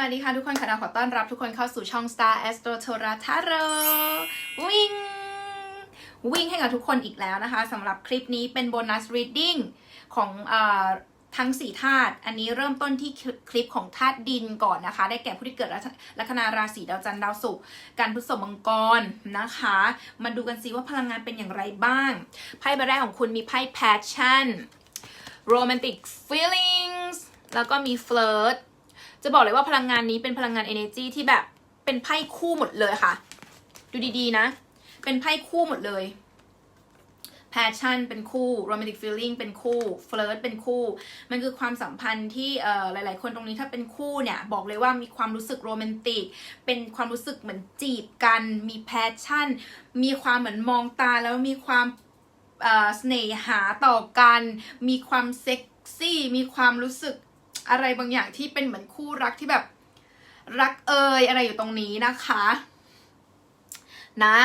วัสดีค่ะทุกคนค่ะดาวขอต้อนรับทุกคนเข้าสู่ช่อง Star Astro t o r a t a r o วิ่งวิ่งให้กับทุกคนอีกแล้วนะคะสำหรับคลิปนี้เป็นโบนัส reading ของอทั้ง4ธาตุอันนี้เริ่มต้นที่คลิปของธาตุดินก่อนนะคะ ได้แก่ผู้ที่เกิดลัคนาราศีดาวจันทร์ดาวศุกร์การพฤษภมังกรนะคะ มาดูกันสิว่าพลังงานเป็นอย่างไรบ้าง ไพ่ใบแรกของคุณมีไพ่ passion romantic feelings แล้วก็มี flirt จะบอกเลยว่าพลังงานนี้เป็นพลังงาน energy ที่แบบเป็นไพ่คู่หมดเลยค่ะ ดูดีๆนะ เป็นไพ่คู่หมดเลย passion เป็นคู่ romantic feeling เป็นคู่ flirt เป็นคู่ มันคือความสัมพันธ์ที่เอ่อหลาย ๆ คนตรงนี้ถ้าเป็นคู่เนี่ย บอกเลยว่ามีความรู้สึกโรแมนติก เป็นความรู้สึกเหมือนจีบกัน มี passion มีความเหมือนมองตาแล้วมีความเอ่อเสน่หาต่อกัน มีความเซ็กซี่ มีความรู้สึก อะไรบางอย่างที่เป็นเหมือนคู่รักที่แบบรักเอยอะไรอยู่ตรงนี้นะคะ นะ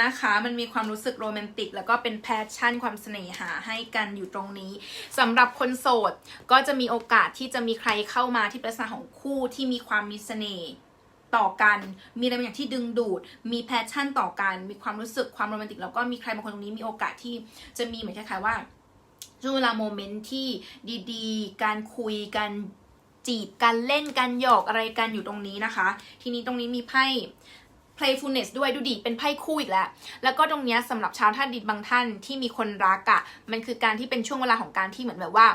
นะคะ มันมีความรู้สึกโรแมนติก แล้วก็เป็นแพชชั่นความเสน่หาให้กันอยู่ตรงนี้สำหรับคนโสดก็จะมีโอกาสที่จะมีใครเข้ามาที่ลักษณะของคู่ที่มีความมีเสน่ห์ต่อกัน มีอะไรบางอย่างที่ดึงดูด มีแพชชั่นต่อกัน มีความรู้สึกความโรแมนติก แล้วก็มีใครบางคนตรงนี้มีโอกาสที่จะมีเหมือนคล้ายๆว่า ช่วงเวลาโมเมนต์ที่ดีๆ การคุยกันจีบกันเล่นกันหยอกอะไรกันอยู่ตรงนี้นะคะ ทีนี้ตรงนี้มีไพ่ playfulness ด้วยดูดิเป็นไพ่คู่อีกแล้ว แล้วก็ตรงเนี้ยสำหรับชาวท่าดินบางท่านที่มีคนรักอะ่ะ มันคือการที่เป็นช่วงเวลาของการที่เหมือนแบบว่า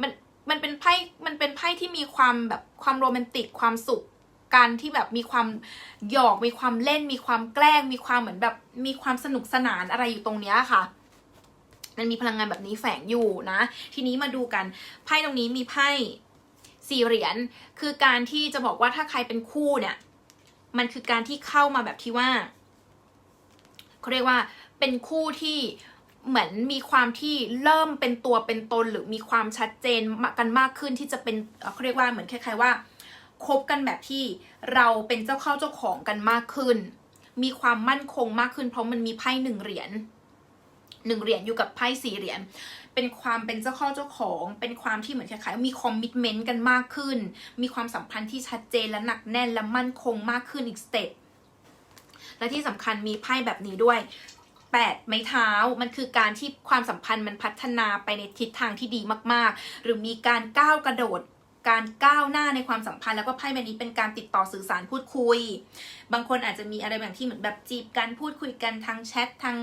มันมันเป็นไพ่ มันเป็นไพ่ที่มีความแบบความโรแมนติกความสุขการที่แบบมีความหยอกมีความเล่น มีความแกล้ง มีความเหมือนแบบมีความสนุกสนานอะไรอยู่ตรงเนี้ยค่ะ มันมีพลังงานแบบนี้แฝงอยู่นะ ทีนี้มาดูกันไพ่ตรงนี้มีไพ่สี่เหรียญคือการที่จะบอกว่าถ้าใครเป็นคู่เนี่ย มันคือการที่เข้ามาแบบที่ว่าเขาเรียกว่าเป็นคู่ที่เหมือนมีความที่เริ่มเป็นตัวเป็นตนหรือมีความชัดเจนกันมากขึ้นที่จะเป็นเขาเรียกว่าเหมือนคล้ายๆว่าคบกันแบบที่เราเป็นเจ้าเข้าเจ้าของกันมากขึ้น มีความมั่นคงมากขึ้นเพราะมันมีไพ่หนึ่งเหรียญ หนึ่งเหรียญอยู่กับไพ่สี่เหรียญเป็นความเป็นเจ้าข้อเจ้าของ เป็นความที่เหมือนคล้ายๆมีคอมมิชเมนต์กันมากขึ้น มีความสัมพันธ์ที่ชัดเจนและหนักแน่นและมั่นคงมากขึ้นอีกสเต็ปและที่สำคัญมีไพ่แบบนี้ด้วยแปดไม้เท้ามันคือการที่ความสัมพันธ์มันพัฒนาไปในทิศทางที่ดีมาก ๆ หรือมีการก้าวกระโดดการก้าวหน้าในความสัมพันธ์แล้วก็ไพ่ใบนี้เป็นการติดต่อสื่อสารพูดคุย บางคนอาจจะมีอะไรแบบที่เหมือนแบบจีบกันพูดคุยกันทางแชททาง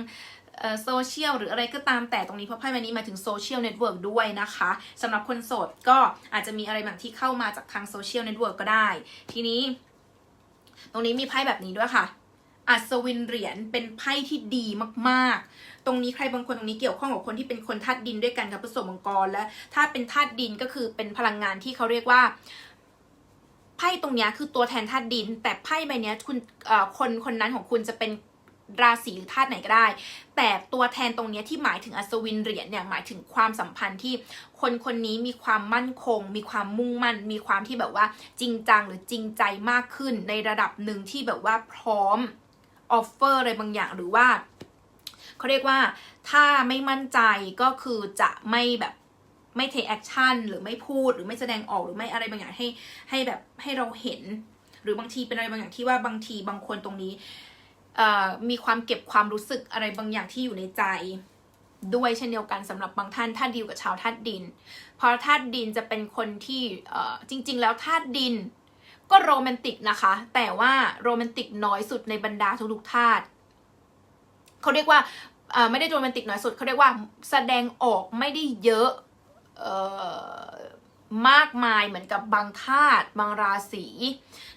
โซเชียลหรืออะไรก็ตามแต่ตรงนี้เพราะไพ่ใบนี้มาถึงโซเชียลเน็ตเวิร์กด้วยนะคะสำหรับคนโสดก็อาจจะมีอะไรบางที่เข้ามาจากทางโซเชียลเน็ตเวิร์กก็ได้ ทีนี้ ตรงนี้มีไพ่แบบนี้ด้วยค่ะอัศวินเหรียญเป็นไพ่ที่ดีมากๆ ตรงนี้ใครบางคนตรงนี้เกี่ยวข้องกับคนที่เป็นคนธาตุดินด้วยกันกับผสมมังกรและถ้าเป็นธาตุดินก็คือเป็นพลังงานที่เขาเรียกว่าไพ่ตรงนี้คือตัวแทนธาตุดิน แต่ไพ่ใบนี้คุณคนคนนั้นของคุณจะเป็น ราศีหรือธาตุไหนก็ได้ แต่ตัวแทนตรงนี้ที่หมายถึงอัศวินเหรียญเนี่ยหมายถึงความสัมพันธ์ที่คนคนนี้มีความมั่นคง มีความมุ่งมั่น มีความที่แบบว่าจริงจังหรือจริงใจมากขึ้น ในระดับหนึ่งที่แบบว่าพร้อมออฟเฟอร์อะไรบางอย่างหรือว่าเขาเรียกว่าถ้าไม่มั่นใจก็คือจะไม่แบบไม่เทคแอคชั่นหรือไม่พูดหรือไม่แสดงออกหรือไม่อะไรบางอย่างให้ให้แบบให้เราเห็น หรือบางทีเป็นอะไรบางอย่างที่ว่าบางทีบางคนตรงนี้ มีความเก็บความรู้สึกอะไรบางอย่างที่อยู่ในใจด้วยเช่นเดียวกันสำหรับบางท่านท่านดีวกับชาวธาตุดิน เพราะธาตุดินจะเป็นคนที่จริง ๆ แล้วธาตุดินก็โรแมนติกนะคะ แต่ว่าโรแมนติกน้อยสุดในบรรดาทุกๆธาตุเขาเรียกว่าไม่ได้โรแมนติกน้อยสุดเขาเรียกว่าแสดงออกไม่ได้เยอะ มากมายเหมือนกับบางธาตุบางราศี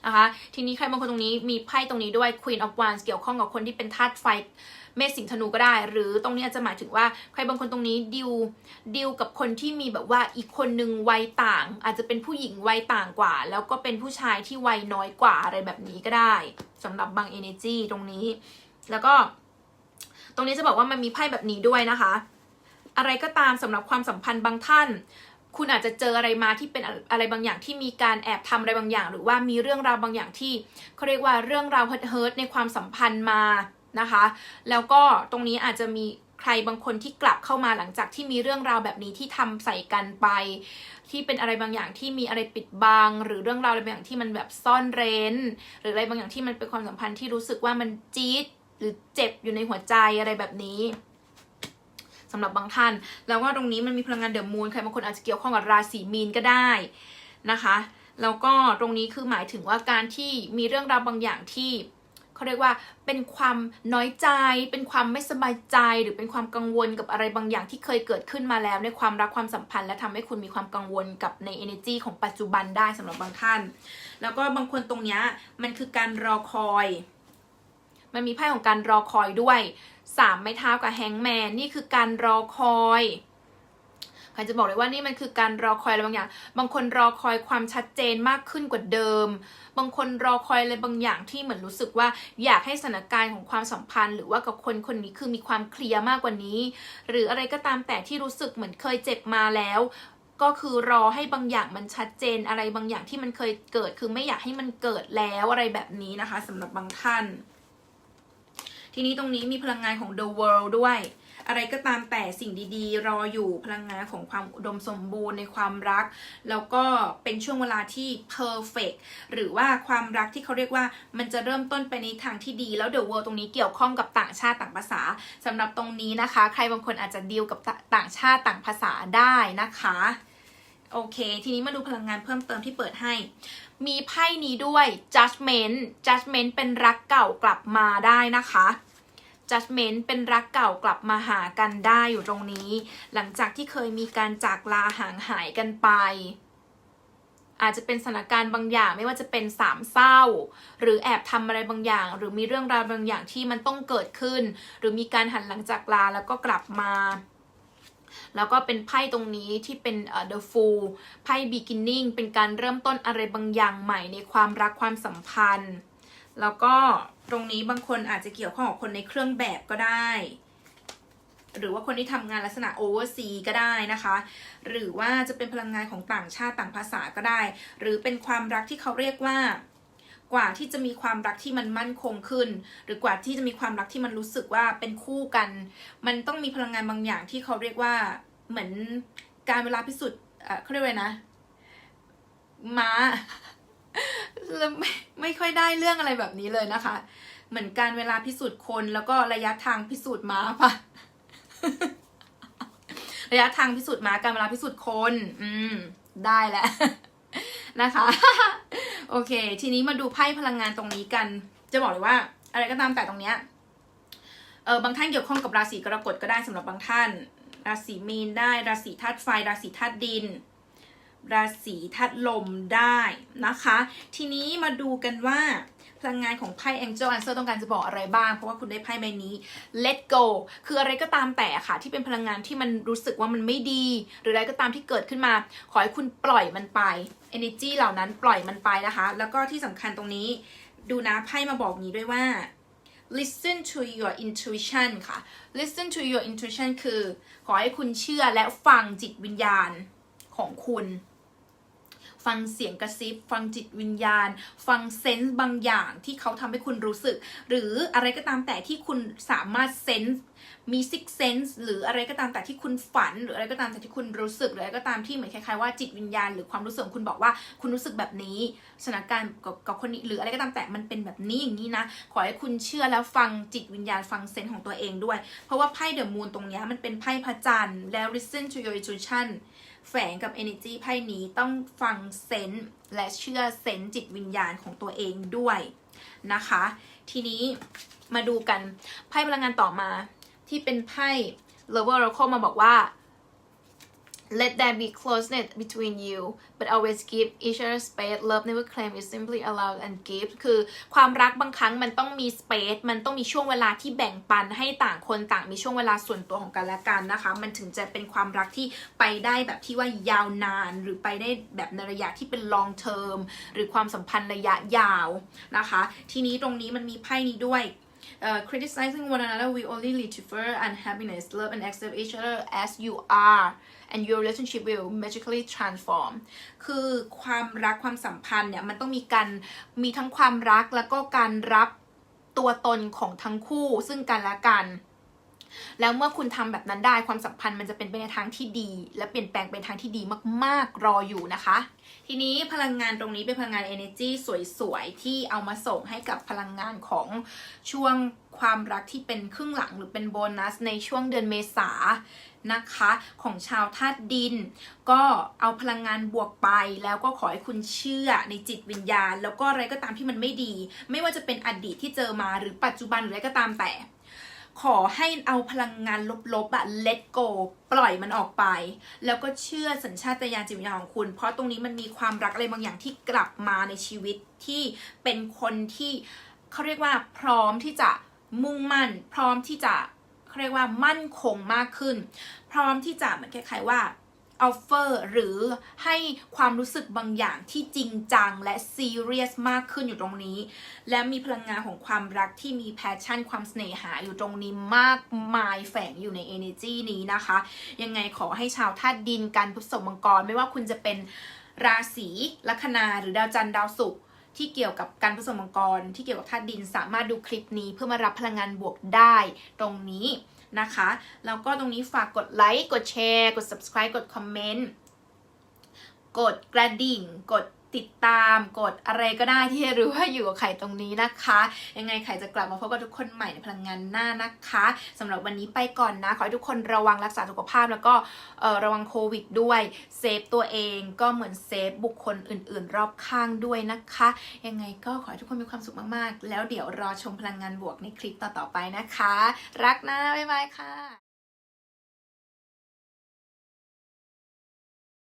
นะคะ ทีนี้ใครบางคนตรงนี้มีไพ่ตรงนี้ด้วย Queen of Wands เกี่ยวข้องกับคนที่เป็นธาตุไฟเมษสิงธนูก็ได้ หรือตรงนี้อาจจะหมายถึงว่าใครบางคนตรงนี้ดิวดิวกับคนที่มีแบบว่าอีกคนนึงวัยต่าง อาจจะเป็นผู้หญิงวัยต่างกว่า แล้วก็เป็นผู้ชายที่วัยน้อยกว่าอะไรแบบนี้ก็ได้สำหรับบาง energy ตรงนี้ แล้วก็ ตรงนี้จะบอกว่ามันมีไพ่แบบนี้ด้วยนะคะ อะไรก็ตามสำหรับความสัมพันธ์บางท่าน คุณอาจจะเจออะไรมาที่เป็นอะไรบางอย่างที่มีการแอบทำอะไรบางอย่าง หรือว่ามีเรื่องราวบางอย่างที่เขาเรียกว่าเรื่องราวเฮิร์ตในความสัมพันธ์มานะคะ แล้วก็ตรงนี้อาจจะมีใครบางคนที่กลับเข้ามาหลังจากที่มีเรื่องราวแบบนี้ที่ทำใส่กันไป ที่เป็นอะไรบางอย่างที่มีอะไรปิดบัง หรือเรื่องราวอะไรบางอย่างที่มันแบบซ่อนเร้น หรืออะไรบางอย่างที่มันเป็นความสัมพันธ์ที่รู้สึกว่ามันจี๊ดหรือเจ็บอยู่ในหัวใจอะไรแบบนี้ สำหรับบางท่าน แล้วก็ตรงนี้มันมีพลังงานเดอะมูนใครบางคนอาจจะเกี่ยวข้องกับราศีมีนก็ได้นะคะแล้วก็ตรงนี้คือหมายถึงว่าการที่มีเรื่องราวบางอย่างที่เขาเรียกว่าเป็นความน้อยใจ เป็นความไม่สบายใจ หรือเป็นความกังวลกับอะไรบางอย่างที่เคยเกิดขึ้นมาแล้วในความรักความสัมพันธ์ และทำให้คุณมีความกังวลกับใน energy ของปัจจุบันได้สำหรับบางท่าน แล้วก็บางคนตรงนี้มันคือการรอคอย มันมีไพ่ของการรอคอยด้วย สามไม้เท้ากับแฮงแมนนี่คือการรอคอยใครจะบอกเลยว่านี่มันคือการรอคอยอะไรบางอย่าง บางคนรอคอยความชัดเจนมากขึ้นกว่าเดิม บางคนรอคอยอะไรบางอย่างที่เหมือนรู้สึกว่าอยากให้สถานการณ์ของความสัมพันธ์ หรือว่ากับคนคนนี้คือมีความเคลียร์มากกว่านี้ หรืออะไรก็ตามแต่ที่รู้สึกเหมือนเคยเจ็บมาแล้ว ก็คือรอให้บางอย่างมันชัดเจนอะไรบางอย่างที่มันเคยเกิด คือไม่อยากให้มันเกิดแล้วอะไรแบบนี้นะคะสำหรับบางท่าน ทีนี้ตรงนี้มีพลังงานของ the world ด้วย อะไรก็ตามแต่สิ่งดีๆ รออยู่พลังงานของความอุดมสมบูรณ์ในความรัก แล้วก็เป็นช่วงเวลาที่ perfect หรือว่าความรักที่เขาเรียกว่ามันจะเริ่มต้นไปในทางที่ดี แล้ว the world ตรงนี้เกี่ยวข้องกับต่างชาติต่างภาษาสำหรับตรงนี้นะคะ ใครบางคนอาจจะดีลกับต่างชาติต่างภาษาได้นะคะโอเค ทีนี้มาดูพลังงานเพิ่มเติมที่เปิดให้ มีไพ่นี้ด้วย judgment judgment เป็นรักเก่ากลับมาได้นะคะ judgment เป็นรักเก่ากลับมาหากันได้อยู่ตรงนี้ หลังจากที่เคยมีการจากลาห่างหายกันไป อาจจะเป็นสถานการณ์บางอย่างไม่ว่าจะเป็นสามเศร้า หรือแอบทำอะไรบางอย่าง หรือมีเรื่องราวบางอย่างที่มันต้องเกิดขึ้น หรือมีการหันหลังจากลาแล้วก็กลับมา แล้วก็เป็นไพ่ตรงนี้ที่เป็นเอ่อ the fool ไพ่ beginning เป็นการเริ่มต้นอะไรบางอย่างใหม่ในความรักความสัมพันธ์ แล้วก็ตรงนี้บางคนอาจจะเกี่ยวข้องกับคนในเครื่องแบบก็ได้ หรือว่าคนที่ทำงานลักษณะโอเวอร์ซีก็ได้นะคะ หรือว่าจะเป็นพลังงานของต่างชาติต่างภาษาก็ได้ หรือเป็นความรักที่เขาเรียกว่ากว่าที่จะมีความรักที่มันมั่นคงขึ้น หรือกว่าที่จะมีความรักที่มันรู้สึกว่าเป็นคู่กัน มันต้องมีพลังงานบางอย่างที่เขาเรียกว่า เหมือนการเวลาพิสูจน์เขาเรียกว่านะ ม้าแล้วไม่ไม่ค่อยได้เรื่องอะไรแบบนี้เลยนะคะ เหมือนการเวลาพิสูจน์คนแล้วก็ระยะทางพิสูจน์ม้าปะระยะทางพิสูจน์ม้าการเวลาพิสูจน์คน อืม ได้แล้วนะคะ โอเค ทีนี้มาดูไพ่พลังงานตรงนี้กัน จะบอกเลยว่า อะไรก็ตามแต่ตรงเนี้ยเออบางท่านเกี่ยวข้องกับราศีกรกฎก็ได้สำหรับบางท่าน ราศีมีนได้ ราศีธาตุไฟ ราศีธาตุดิน ราศีธาตุลมได้นะคะ ทีนี้มาดูกันว่าพลังงานของไพ่ Angel Answer ต้องการจะบอกอะไรบ้าง เพราะว่าคุณได้ไพ่ใบนี้ Let go คืออะไรก็ตามแต่ค่ะ ที่เป็นพลังงานที่มันรู้สึกว่ามันไม่ดี หรืออะไรก็ตามที่เกิดขึ้นมา ขอให้คุณปล่อยมันไป energy เหล่านั้นปล่อยมันไปนะคะ แล้วก็ที่สำคัญตรงนี้ ดูนะไพ่มาบอกงี้ด้วยว่า listen to your intuition ค่ะ listen to your intuition คือ ขอให้คุณเชื่อและฟังจิตวิญญาณของคุณ ฟังเสียงกระซิบ ฟังจิตวิญญาณ ฟังเซนส์บางอย่างที่เขาทำให้คุณรู้สึก หรืออะไรก็ตามแต่ที่คุณสามารถเซนส์มีซิกเซนส์หรืออะไรก็ตามแต่ที่คุณฝัน หรืออะไรก็ตามแต่ที่คุณรู้สึกหรืออะไรก็ตามที่เหมือนคล้ายๆว่าจิตวิญญาณหรือความรู้สึกคุณบอกว่าคุณรู้สึกแบบนี้สถานการณ์กับคนนี้หรืออะไรก็ตามแต่มันเป็นแบบนี้อย่างนี้นะขอให้คุณเชื่อแล้วฟังจิตวิญญาณฟังเซนส์ของตัวเองด้วย เพราะว่าไพ่เดอะมูนตรงนี้มันเป็นไพ่พระจันทร์แล้ว listen to your intuition แฝงกับ energy ไพ่นี้ต้องฟังเซนส์และเชื่อเซนส์จิตวิญญาณของตัวเองด้วยนะคะ ทีนี้มาดูกันไพ่พลังงานต่อมาที่เป็นไพ่ Lover Oracle มาบอกว่า Let there be closeness between you but always give each other space love never claim is simply allow and give คือความรักบางครั้งมันต้องมี space มันต้องมีช่วงเวลาที่แบ่งปันให้ต่างคนต่างมีช่วงเวลาส่วนตัวของกันและกันนะคะ มันถึงจะเป็นความรักที่ไปได้แบบที่ว่ายาวนาน หรือไปได้แบบในระยะที่เป็น long term หรือความสัมพันธ์ระยะยาวนะคะ ทีนี้ตรงนี้มันมีไพ่นี้ด้วย Uh, criticizing one another will only lead to further unhappiness. Love and accept each other as you are, and your relationship will magically transform. คือความรักความสัมพันธ์เนี่ยมันต้องมีการมีทั้งความรักแล้วก็การรับตัวตนของทั้งคู่ซึ่งกันและกัน แล้วเมื่อคุณทำแบบนั้นได้ความสัมพันธ์มันจะเป็นไปในทางที่ดี และเปลี่ยนแปลงไปในทางที่ดีมาก ๆ รออยู่นะคะ ทีนี้พลังงานตรงนี้เป็นพลังงาน energy สวยๆ ที่เอามาส่งให้กับพลังงานของช่วงความรักที่เป็นครึ่งหลังหรือเป็นโบนัสในช่วงเดือนเมษานะคะของชาวธาตุดิน ก็เอาพลังงานบวกไป แล้วก็ขอให้คุณเชื่อในจิตวิญญาณ แล้วก็อะไรก็ตามที่มันไม่ดี ไม่ว่าจะเป็นอดีตที่เจอมาหรือปัจจุบันหรืออะไรก็ตามแต่ ขอให้เอาพลังงานลบๆอะ let go ปล่อยมันออกไป แล้วก็เชื่อสัญชาตญาณจิตวิญญาณของคุณ เพราะตรงนี้มันมีความรักอะไรบางอย่างที่กลับมาในชีวิตที่เป็นคนที่เขาเรียกว่าพร้อมที่จะมุ่งมั่น พร้อมที่จะเขาเรียกว่ามั่นคงมากขึ้น พร้อมที่จะเหมือนคล้ายๆว่า ออฟเฟอร์หรือให้ความรู้สึกบางอย่างที่จริงจังและซีเรียสมากขึ้นอยู่ตรงนี้ และมีพลังงานของความรักที่มีแพชชั่นความเสน่หาอยู่ตรงนี้มากมายแฝงอยู่ใน energy นี้นะคะ ยังไงขอให้ชาวธาตุดินกันพฤษภมังกร ไม่ว่าคุณจะเป็นราศีลัคนาหรือดาวจันทร์ดาวศุกร์ที่เกี่ยวกับการผสมมังกร ที่เกี่ยวกับธาตุดินสามารถดูคลิปนี้เพื่อมารับพลังงานบวกได้ตรงนี้ นะคะ แล้วก็ตรงนี้ฝากกดไลค์ กดแชร์ กด subscribe กดคอมเมนต์ กดกระดิ่ง กด ติดตามกดอะไรก็ได้ที่รู้ว่าอยู่กับไข่ตรงนี้นะคะ ยังไงไข่จะกลับมาพบกับทุกคนใหม่ในพลังงานหน้านะคะสำหรับวันนี้ไปก่อนนะ ขอให้ทุกคนระวังรักษาสุขภาพแล้วก็ระวังโควิดด้วยเซฟตัวเองก็เหมือนเซฟบุคคลอื่น ๆ รอบข้างด้วยนะคะ ยังไงก็ขอให้ทุกคนมีความสุขมากๆ แล้วเดี๋ยวรอชมพลังงานบวกในคลิปต่อๆไปนะคะ รักนะบ๊ายบายค่ะ